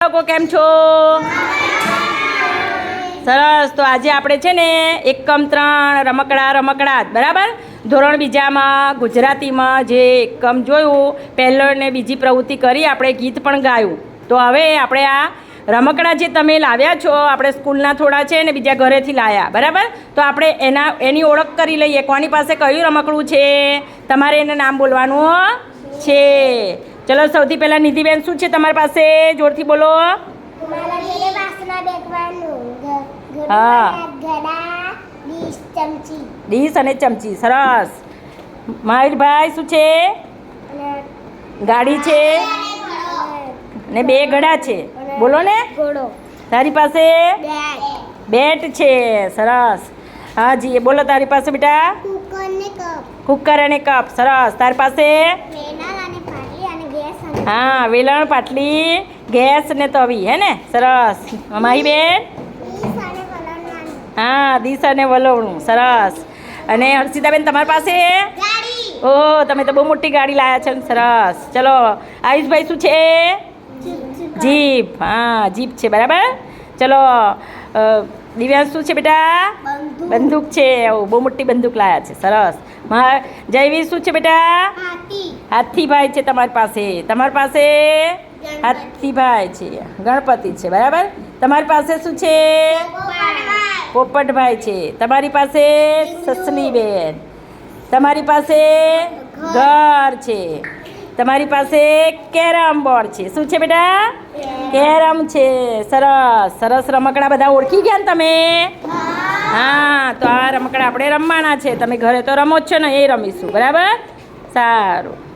લોકો કેમ છો? સરસ. તો આજે આપણે છે ને એકમ ત્રણ રમકડા રમકડા બરાબર? ધોરણ બીજામાં, ગુજરાતીમાં જે એકમ જોયું પહેલો ને બીજી પ્રવૃત્તિ કરી આપણે ગીત પણ ગાયું. તો હવે આપણે આ રમકડા જે તમે લાવ્યા છો, આપણે સ્કૂલના થોડા છે ને બીજા ઘરેથી લાવ્યા બરાબર? તો આપણે એના, એની ઓળખ કરી લઈએ. કોની પાસે કયું રમકડું છે? તમારે એને નામ બોલવાનું છે. ચલો સૌથી પહેલાં નિધિબેન શું છે તમારી પાસે? જોરથી બોલો. હા. ડીશ અને ચમચી સરસ. મહેશભાઈ શું છે? ગાડી છે? ને બે ઘડા છે. બોલો ને. તારી પાસે? બેટ છે. સરસ. હા જી બોલો તારી પાસે બેટા. કુકર અને કપ. સરસ. તારી પાસે વેનલ અને પાટલી અને ગેસ અને હા વેલણ પાટલી ગેસ ને તવી હે ને? સરસ. અમારી બેન? હા દિશ અને વલોવણું. સરસ. અને હર્ષિતાબેન તમારી પાસે? ઓહ તમે તો બહુ મોટી ગાડી લાયા છે ને. સરસ. ચલો આયુષભાઈ શું છે? જીપ. હા જીપ છે બરાબર? ચલો દિવ્યાંશ શું છે બેટા? બંદૂક. છે. બહુ મોટી બંદૂક લાયા છે. સરસ. મા જયવીર શું છે બેટા? હાથી. હાથીભાઈ છે તમારી પાસે. તમારી પાસે? હાથીભાઈ છે. ગણપતિ છે બરાબર? તમારી પાસે શું છે? પોપટભાઈ. છે. તમારી પાસે? સસલીબેન. તમારી પાસે? ઘર. છે. તમારી પાસે કેરમ બોર્ડ છે. શું છે બેટા? કેરમ છે. સરસ સરસ રમકડા બધા ઓળખી ગયા ને તમે? હા, તો આ રમકડા આપણે રમવાના છે. તમે ઘરે તો રમો જ છો ને, એ રમીશું. બરાબર? સારું.